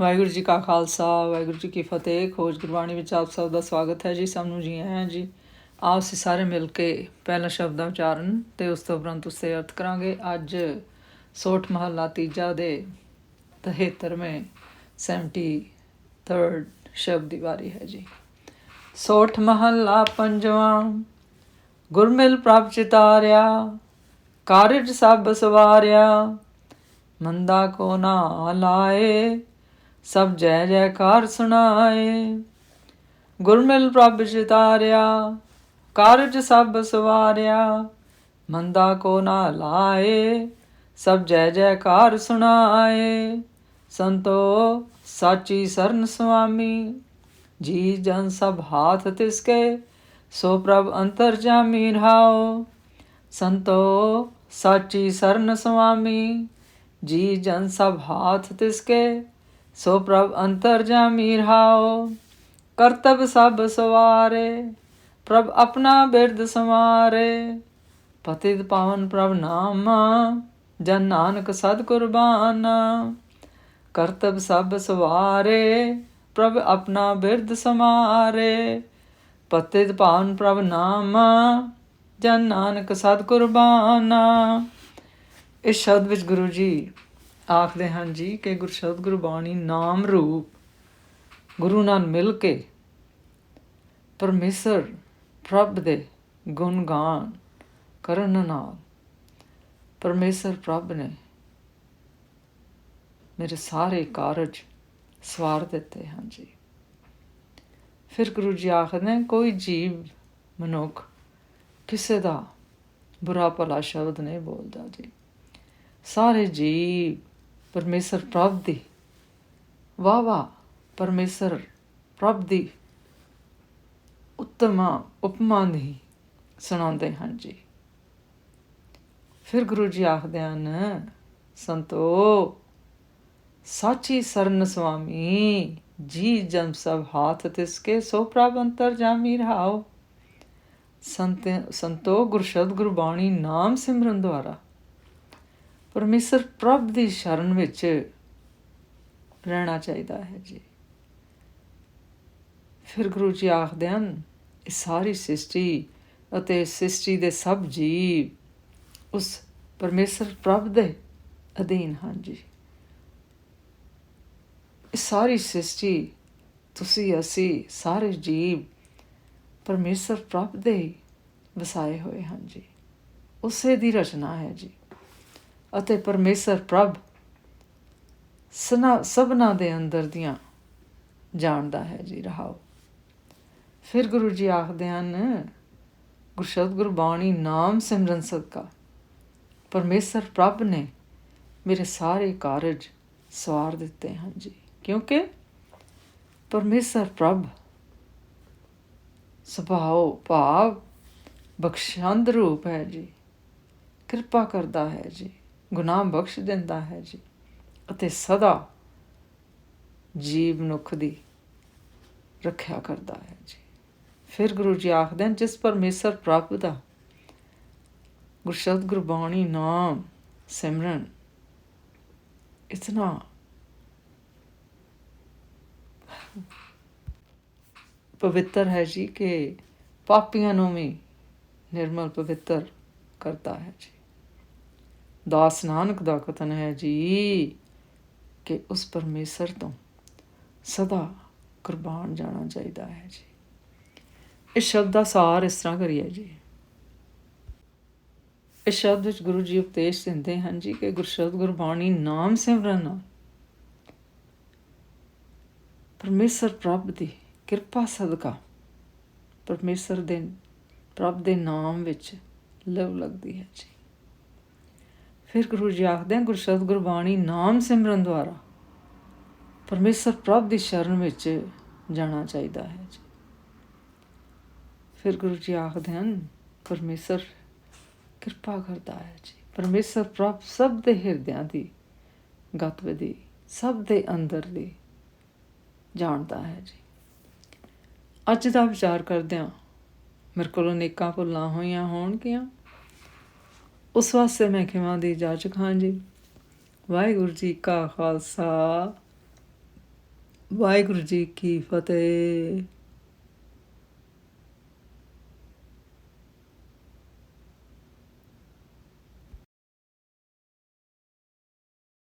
ਵਾਹਿਗੁਰੂ ਜੀ ਕਾ ਖਾਲਸਾ, ਵਾਹਿਗੁਰੂ ਜੀ ਕੀ ਫਤਿਹ। ਖੋਜ ਗੁਰਬਾਣੀ ਵਿੱਚ ਆਪ ਸਭ ਦਾ ਸਵਾਗਤ ਹੈ ਜੀ, ਸਭ ਨੂੰ ਜੀ ਆਇਆਂ ਜੀ। ਆਓ ਅਸੀਂ ਸਾਰੇ ਮਿਲ ਕੇ ਪਹਿਲਾ ਸ਼ਬਦ ਦਾ ਉਚਾਰਨ ਤੇ ਉਸ ਤੋਂ ਉਪਰੰਤ ਉਸ ਅਰਥ ਕਰਾਂਗੇ। ਅੱਜ ਸੋਠ ਮਹੱਲਾ ਤੀਜਾ ਦੇ 73ਵੇਂ 73rd ਸ਼ਬਦ ਦੀ ਵਾਰੀ ਹੈ ਜੀ। ਸੋਠ ਮਹੱਲਾ ਪੰਜਵਾਂ, ਗੁਰਮਿਲ ਪ੍ਰਭ ਚਿਤਾਰਿਆ, ਕਾਰਜ ਸਭ ਸਵਾਰਿਆ, ਮੰਦਾ ਕੋ ਨਾ ਲਾਏ ਸਭ ਜੈ ਜੈਕਾਰ ਸੁਣਾਏ। ਗੁਰਮਿਲ ਪ੍ਰਭ ਜਿਤਾਰਿਆ ਕਾਰਜ ਸਭ ਸਵਾਰਿਆ, ਮੰਦਾ ਕੋ ਨਾ ਲਾਏ, ਸਭ ਜੈ ਜੈਕਾਰ ਸੁਣਾਏ। ਸੰਤੋ, ਸਾਚੀ ਸਰਨ ਸੁਆਮੀ, ਜੀ ਜਨ ਸਭ ਹਾਥ ਤਿਸਕੇ, ਸੋ ਪ੍ਰਭ ਅੰਤਰ ਜਾਮੀ ਰਹਾਓ। ਸੰਤੋ, ਸਾਚੀ ਸਰਨ ਸੁਆਮੀ, ਜੀ ਜਨ ਸਭ ਹਾਥ ਤਿਸਕੇ ਸੋ ਪ੍ਰਭ ਅੰਤਰ ਜਾਮੀ ਰਹਾਓ ਕਰਤਬ ਸਭ ਸਵਾਰੇ, ਪ੍ਰਭ ਆਪਣਾ ਬਿਰਦ ਸਮਾਰੇ ਪਤਿਤ ਪਾਵਨ ਪ੍ਰਭ ਨਾਮ, ਜਨ ਨਾਨਕ ਸਦ ਕੁਰਬਾਨ। ਕਰਤਬ ਸਭ ਸਵਾਰੇ, ਪ੍ਰਭ ਆਪਣਾ ਬਿਰਦ ਸਮਾਰੇ ਪਤਿਤ ਪਾਵਨ ਪ੍ਰਭ ਨਾਮ, ਜਨ ਨਾਨਕ ਸਦ ਕੁਰਬਾਨ। ਇਸ ਸ਼ਬਦ ਵਿੱਚ ਗੁਰੂ ਜੀ ਆਖਦੇ ਹਨ ਜੀ ਕਿ ਗੁਰਸ਼ਬਦ ਗੁਰਬਾਣੀ ਨਾਮ ਰੂਪ ਗੁਰੂ ਨਾਲ ਮਿਲ ਕੇ ਪਰਮੇਸ਼ਰ ਪ੍ਰਭ ਦੇ ਗੁਣ ਗਾਨ ਕਰਨ ਨਾਲ ਪਰਮੇਸ਼ਰ ਪ੍ਰਭ ਨੇ ਮੇਰੇ ਸਾਰੇ ਕਾਰਜ ਸਵਾਰ ਦਿੱਤੇ ਹਨ ਜੀ। ਫਿਰ ਗੁਰੂ ਜੀ ਆਖਦੇ ਕੋਈ ਜੀਵ ਮਨੁੱਖ ਕਿਸੇ ਦਾ ਬੁਰਾ ਭਲਾ ਸ਼ਬਦ ਨਹੀਂ ਬੋਲਦਾ ਜੀ। ਸਾਰੇ ਜੀਵ ਪਰਮੇਸ਼ਰ ਪ੍ਰਭ ਦੀ ਵਾਹ ਵਾਹ, ਪਰਮੇਸ਼ਰ ਪ੍ਰਭ ਦੀ ਉੱਤਮ ਉਪਮਾ ਨਹੀਂ ਸੁਣਾਉਂਦੇ ਹਨ ਜੀ। ਫਿਰ ਗੁਰੂ ਜੀ ਆਖਦੇ ਹਨ, ਸੰਤੋ, ਸਾਚੀ ਸਰਨ ਸੁਆਮੀ, ਜੀ ਜਨ ਸਭ ਹਾਥ ਤਿਸਕੇ ਸੋ ਪ੍ਰਭ ਅੰਤਰ ਜਾਮੀ ਰਹਾਓ। ਸੰਤ, ਸੰਤੋ ਗੁਰਸ਼ਬਦ ਗੁਰਬਾਣੀ ਨਾਮ ਸਿਮਰਨ ਦੁਆਰਾ। ਪਰਮੇਸ਼ਰ ਪ੍ਰਭ ਦੀ ਸ਼ਰਨ ਵਿੱਚ ਰਹਿਣਾ ਚਾਹੀਦਾ ਹੈ ਜੀ। ਫਿਰ ਗੁਰੂ ਜੀ ਆਖਦੇ ਹਨ, ਇਹ ਸਾਰੀ ਸ੍ਰਿਸ਼ਟੀ ਅਤੇ ਸ੍ਰਿਸ਼ਟੀ ਦੇ ਸਭ ਜੀਵ ਉਸ ਪਰਮੇਸ਼ਰ ਪ੍ਰਭ ਦੇ ਅਧੀਨ ਹਨ ਜੀ। ਇਹ ਸਾਰੀ ਸ੍ਰਿਸ਼ਟੀ ਤੁਸੀਂ, ਅਸੀਂ ਸਾਰੇ ਜੀਵ ਪਰਮੇਸ਼ਰ ਪ੍ਰਭ ਦੇ ਵਸਾਏ ਹੋਏ ਹਨ ਜੀ। ਉਸੇ ਦੀ ਰਚਨਾ ਹੈ ਜੀ। ਅਤੇ ਪਰਮੇਸ਼ਰ ਪ੍ਰਭ ਸਨਾ, ਸਭਨਾ ਦੇ ਅੰਦਰ ਦੀਆਂ ਜਾਣਦਾ ਹੈ ਜੀ ਰਹਾਓ। ਫਿਰ ਗੁਰੂ ਜੀ ਆਖਦੇ ਹਨ ਗੁਰਸ਼ਬਦ ਗੁਰਬਾਣੀ ਨਾਮ ਸਿਮਰਨ ਸਦਕਾ। ਪਰਮੇਸ਼ਰ ਪ੍ਰਭ ਨੇ ਮੇਰੇ ਸਾਰੇ ਕਾਰਜ ਸਵਾਰ ਦਿੱਤੇ ਹਨ ਜੀ। ਕਿਉਂਕਿ ਪਰਮੇਸ਼ਰ ਪ੍ਰਭ ਸੁਭਾਅ ਭਾਵ ਬਖਸ਼ੰਦ ਰੂਪ ਹੈ ਜੀ। ਕਿਰਪਾ ਕਰਦਾ ਹੈ ਜੀ। ਗੁਨਾਹ ਬਖਸ਼ ਦਿੰਦਾ ਹੈ ਜੀ ਅਤੇ ਸਦਾ ਜੀਵ ਮਨੁੱਖ ਦੀ ਰੱਖਿਆ ਕਰਦਾ ਹੈ ਜੀ। ਫਿਰ ਗੁਰੂ ਜੀ ਆਖਦੇ ਹਨ, ਜਿਸ ਪਰਮੇਸ਼ਰ ਪ੍ਰਭ ਦਾ ਗੁਰਸ਼ਬਦ ਗੁਰਬਾਣੀ ਨਾਮ ਸਿਮਰਨ ਇਤਨਾ ਪਵਿੱਤਰ ਹੈ ਜੀ ਕਿ ਪਾਪੀਆਂ ਨੂੰ ਵੀ ਨਿਰਮਲ ਪਵਿੱਤਰ ਕਰਦਾ ਹੈ ਜੀ। ਦਾਸ ਨਾਨਕ ਦਾ ਕਥਨ ਹੈ ਜੀ ਕਿ ਉਸ ਪਰਮੇਸ਼ਰ ਤੋਂ ਸਦਾ ਕੁਰਬਾਨ ਜਾਣਾ ਚਾਹੀਦਾ ਹੈ ਜੀ। ਇਸ ਸ਼ਬਦ ਦਾ ਸਾਰ ਇਸ ਤਰ੍ਹਾਂ ਕਰੀਏ ਜੀ। ਇਸ ਸ਼ਬਦ ਵਿੱਚ ਗੁਰੂ ਜੀ ਉਪਦੇਸ਼ ਦਿੰਦੇ ਹਨ ਜੀ ਕਿ ਗੁਰਸ਼ਬਦ ਗੁਰਬਾਣੀ ਨਾਮ ਸਿਮਰਨ ਨਾਲ ਪਰਮੇਸ਼ਰ ਪ੍ਰਭ ਦੀ ਕਿਰਪਾ ਸਦਕਾ ਪਰਮੇਸ਼ਰ ਦੇ ਪ੍ਰਭ ਦੇ ਨਾਮ ਵਿੱਚ ਲਵ ਲੱਗਦੀ ਹੈ ਜੀ। ਫਿਰ ਗੁਰੂ ਜੀ ਆਖਦੇ ਹਨ ਗੁਰਸ਼ਬਦ ਗੁਰਬਾਣੀ ਨਾਮ ਸਿਮਰਨ ਦੁਆਰਾ ਪਰਮੇਸ਼ਰ ਪ੍ਰਭ ਦੀ ਸ਼ਰਨ ਵਿੱਚ ਜਾਣਾ ਚਾਹੀਦਾ ਹੈ ਜੀ। ਫਿਰ ਗੁਰੂ ਜੀ ਆਖਦੇ ਹਨ, ਪਰਮੇਸ਼ਰ ਕਿਰਪਾ ਕਰਦਾ ਹੈ ਜੀ। ਪਰਮੇਸ਼ਰ ਪ੍ਰਭ ਸਭ ਦੇ ਹਿਰਦਿਆਂ ਦੀ ਗਤਵਿਧੀ ਸਭ ਦੇ ਅੰਦਰ ਦੀ ਜਾਣਦਾ ਹੈ ਜੀ। ਅੱਜ ਦਾ ਵਿਚਾਰ ਕਰਦਿਆਂ ਮੇਰੇ ਕੋਲੋਂ ਅਨੇਕਾਂ ਭੁੱਲਾਂ ਹੋਈਆਂ ਹੋਣਗੀਆਂ। ਉਸ ਵਾਸਤੇ ਮੈਂ ਖਿਮਾ ਦੀ ਜਾ ਚੁੱਕਾ ਜੀ ਵਾਹਿਗੁਰੂ ਜੀ ਕਾ ਖਾਲਸਾ, ਵਾਹਿਗੁਰੂ ਜੀ ਕੀ ਫਤਿਹ।